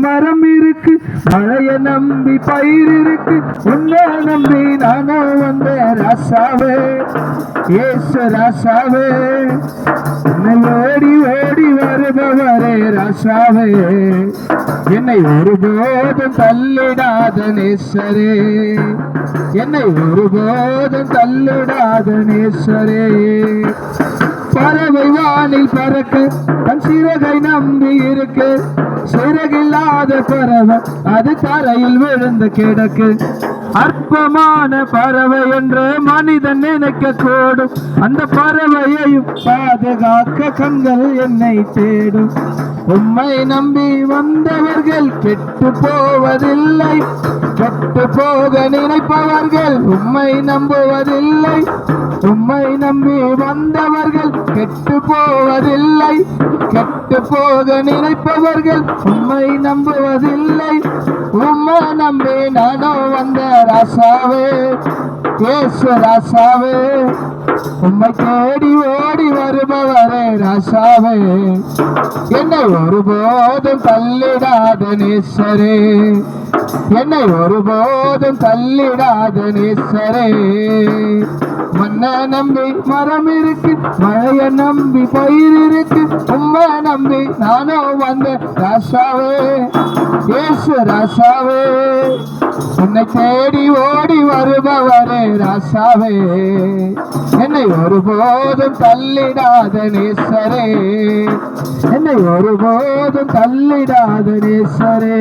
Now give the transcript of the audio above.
மரம் இருக்கு. மழைய நம்பி பயிர் இருக்கு. உன்னை நம்பி நானும் வந்த ராசாவே. ஏச ராசாவே. என்னை ஓடி ஓடி வருபவரே ராசாவே. என்னை ஒருபோதும் தள்ளிடாத நேசரே. என்னை ஒருபோதும் தள்ளிடாத நேசரே. பறவை வானில் பறக்க தன் சிறகை நம்பி இருக்கு. சிறகில்லாத பறவை அது தரையில் விழுந்து கிடக்கு. அற்பமான பறவை என்று மனிதன் நினைக்க கூடும் அந்த பறவையையும் பாதுகாக்க கண்கள் என்னை தேடும். உம்மை நம்பி வந்தவர்கள் கெட்டு போவதில்லை. கெட்டு போக நினைப்பவர்கள் உம்மை நம்புவதில்லை. உம்மை நம்பி வந்தவர்கள் கெட்டு போவதில்லை கெட்டு போக நினைப்பவர்கள் உம்மை நம்புவதில்லை. உம்மை நம்பி நானும் வந்த ராசாவே ஏசு ராசாவே உம்மை தேடி ஓடி வருபவரே ராசாவே என்னை ஒருபோதும் தள்ளிடாத நேசரே. என்னை ஒருபோதும் தள்ளிடாத நேசரே. மண்ண நம்பி மரம் இருக்கு மழைய நம்பி பயிர் இருக்கு உம்மை நம்பி நானும் வந்த ராசாவே ஏசு ராசாவே உன்னை தேடி ஓடி வருபவரே ராசாவே. என்னை ஒருபோதும் தள்ளிடாத நேசரே. என்னை ஒருபோதும் தள்ளிடாத நேசரே.